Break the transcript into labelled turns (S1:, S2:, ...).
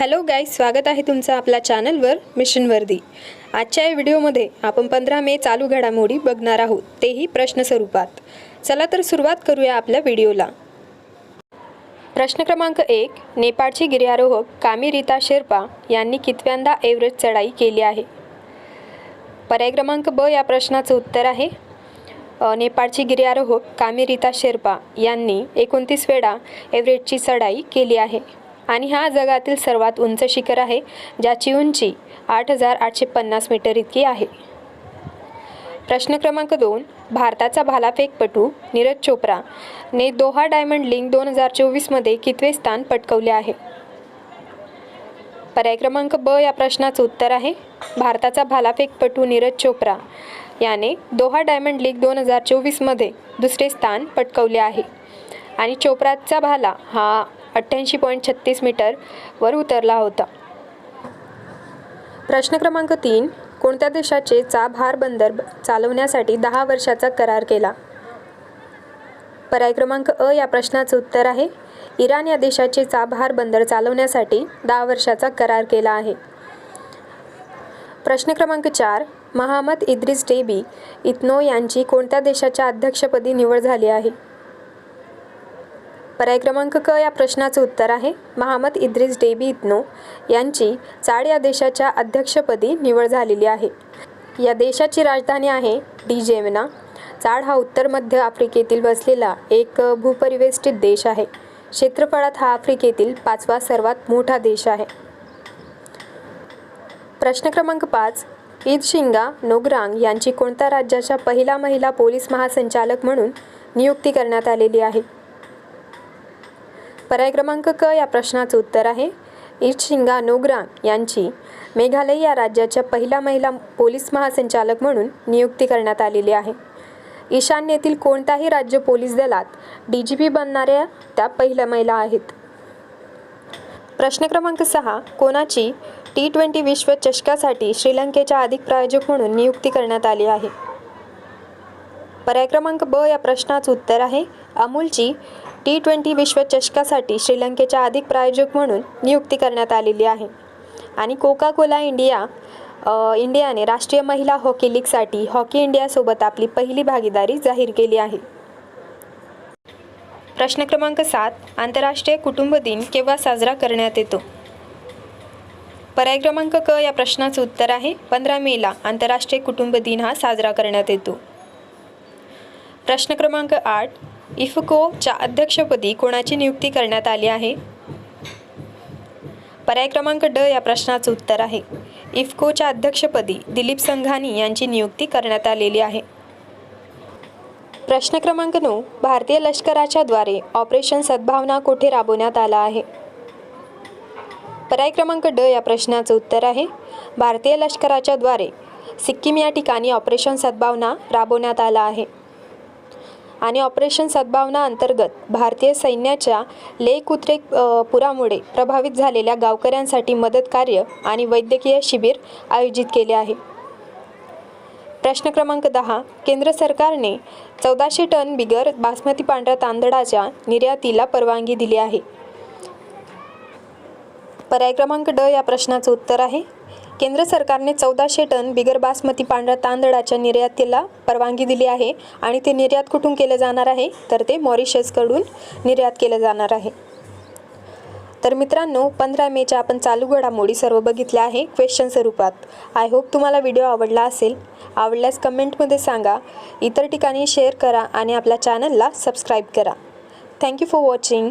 S1: Hello guys स्वागत आहे तुमचं आपल्या चॅनलवर मिशन वर्दी आजच्या या व्हिडिओमध्ये आपण पंधरा मे चालू घडामोडी बघणार आहोत तेही प्रश्न स्वरूपात. चला तर सुरुवात करूया आपल्या व्हिडिओला. प्रश्न क्रमांक एक नेपाळची गिर्यारोहक कामी रीता शेर्पा यांनी कितव्यांदा एव्हरेस्ट चढाई केली आहे? पर्याय क्रमांक ब या प्रश्नाचं उत्तर आहे. नेपाळची गिर्यारोहक कामी रीता शेर्पा यांनी एकोणतीस वेळा एव्हरेस्टची चढाई केली आहे. आणि हा जगातील सर्वात उंच शिखर आहे ज्याची उंची आठ हजार आठशे पन्नास मीटर इतकी आहे. प्रश्न क्रमांक दोन भारताचा भालाफेकपटू नीरज चोप्राने दोहा डायमंड लिंग दोन हजार चोवीसमध्ये कितवे स्थान पटकवले आहे? पर्याय क्रमांक ब या प्रश्नाचं उत्तर आहे भारताचा भालाफेकपटू नीरज चोप्रा याने दोहा डायमंड लीग दोन हजार चोवीसमध्ये दुसरे स्थान पटकवले आहे. आणि चोप्राचा भाला हा अठ्ठ्याऐंशी पॉईंट छत्तीस मीटर वर उतरला होता. प्रश्न क्रमांक तीन कोणत्या देशाचे चाबहार बंदर चालवण्यासाठी दहा वर्षाचा करार केला? पर्याय क्रमांक अ या प्रश्नाचं उत्तर आहे इराण या देशाचे चाबहार बंदर चालवण्यासाठी दहा वर्षाचा करार केला आहे. प्रश्न क्रमांक चार महामद इद्रिस डेबी इत्नो यांची कोणत्या देशाच्या अध्यक्षपदी निवड झाली आहे? पर्याय क्रमांक क या प्रश्नाचं उत्तर आहे. महामद इद्रिस डेबी इत्नो यांची चाड या देशाच्या अध्यक्षपदी निवड झालेली आहे. या देशाची राजधानी आहे डी जेमना. चाड हा उत्तर मध्य आफ्रिकेतील वसलेला एक भूपरिवेष्टित देश आहे. क्षेत्रफळात हा आफ्रिकेतील पाचवा सर्वात मोठा देश आहे. प्रश्न क्रमांक पाच. ईद शिंगा नोग्रांग यांची कोणत्या राज्याच्या पहिला महिला पोलीस महासंचालक म्हणून नियुक्ती करण्यात आलेली आहे? पर्याय क्रमांक क या प्रश्नाचं उत्तर आहे. ईद शिंगा नोग्रांग यांची मेघालय या राज्याच्या पहिल्या महिला पोलीस महासंचालक म्हणून नियुक्ती करण्यात आलेली आहे. ईशान्येतील कोणत्याही राज्य पोलीस दलात डी जी पी बनणाऱ्या त्या पहिल्या महिला आहेत. प्रश्न क्रमांक सहा कोणाची टी ट्वेंटी विश्वचषकासाठी श्रीलंकेच्या अधिक प्रायोजक म्हणून नियुक्ती करण्यात आली आहे? पर्याय क्रमांक ब या प्रश्नाचं उत्तर आहे. अमूलची टी ट्वेंटी विश्वचषकासाठी श्रीलंकेच्या अधिक प्रायोजक म्हणून नियुक्ती करण्यात आलेली आहे. आणि कोका कोला इंडिया इंडियाने राष्ट्रीय महिला हॉकी लीगसाठी हॉकी इंडियासोबत आपली पहिली भागीदारी जाहीर केली आहे. प्रश्न क्रमांक सात आंतरराष्ट्रीय कुटुंब दिन केव्हा साजरा करण्यात येतो? पर्याय क्रमांक क या प्रश्नाचं उत्तर आहे पंधरा मेला आंतरराष्ट्रीय कुटुंब दिन हा साजरा करण्यात येतो. प्रश्न क्रमांक आठ इफकोच्या अध्यक्षपदी कोणाची नियुक्ती करण्यात आली आहे? पर्याय क्रमांक ड या प्रश्नाचं उत्तर आहे. इफकोच्या अध्यक्षपदी दिलीप संघानी यांची नियुक्ती करण्यात आलेली आहे. प्रश्न क्रमांक नऊ भारतीय लष्कराच्या द्वारे ऑपरेशन सद्भावना कोठे राबवण्यात आला आहे? पर्याय क्रमांक ड या प्रश्नाचं उत्तर आहे. भारतीय लष्कराच्या द्वारे सिक्कीम या ठिकाणी ऑपरेशन सद्भावना राबवण्यात आला आहे. आणि ऑपरेशन सद्भावना अंतर्गत भारतीय सैन्याच्या लेक उद्रेक पुरामुळे प्रभावित झालेल्या गावकऱ्यांसाठी मदत कार्य आणि वैद्यकीय शिबिर आयोजित केले आहे. प्रश्न क्रमांक दहा. केंद्र सरकारने चौदाशे टन बिगर बासमती पांढऱ्या तांदळाच्या निर्यातीला परवानगी दिली आहे. पर्याय क्रमांक ड या प्रश्नाचं उत्तर आहे. केंद्र सरकारने चौदाशे टन बिगर बासमती पांढऱ्या तांदळाच्या निर्यातीला परवानगी दिली आहे आणि ते निर्यात कुठून केलं जाणार आहे तर ते मॉरिशसकडून निर्यात केलं जाणार आहे. तर मित्रांनो पंधरा मेच्या आपण चालू घडामोडी सर्व बघितल्या आहे क्वेश्चन स्वरूपात. आय होप तुम्हाला व्हिडिओ आवडला असेल. आवडल्यास कमेंटमध्ये सांगा. इतर ठिकाणी शेअर करा आणि आपल्या चॅनलला सबस्क्राईब करा. Thank you for watching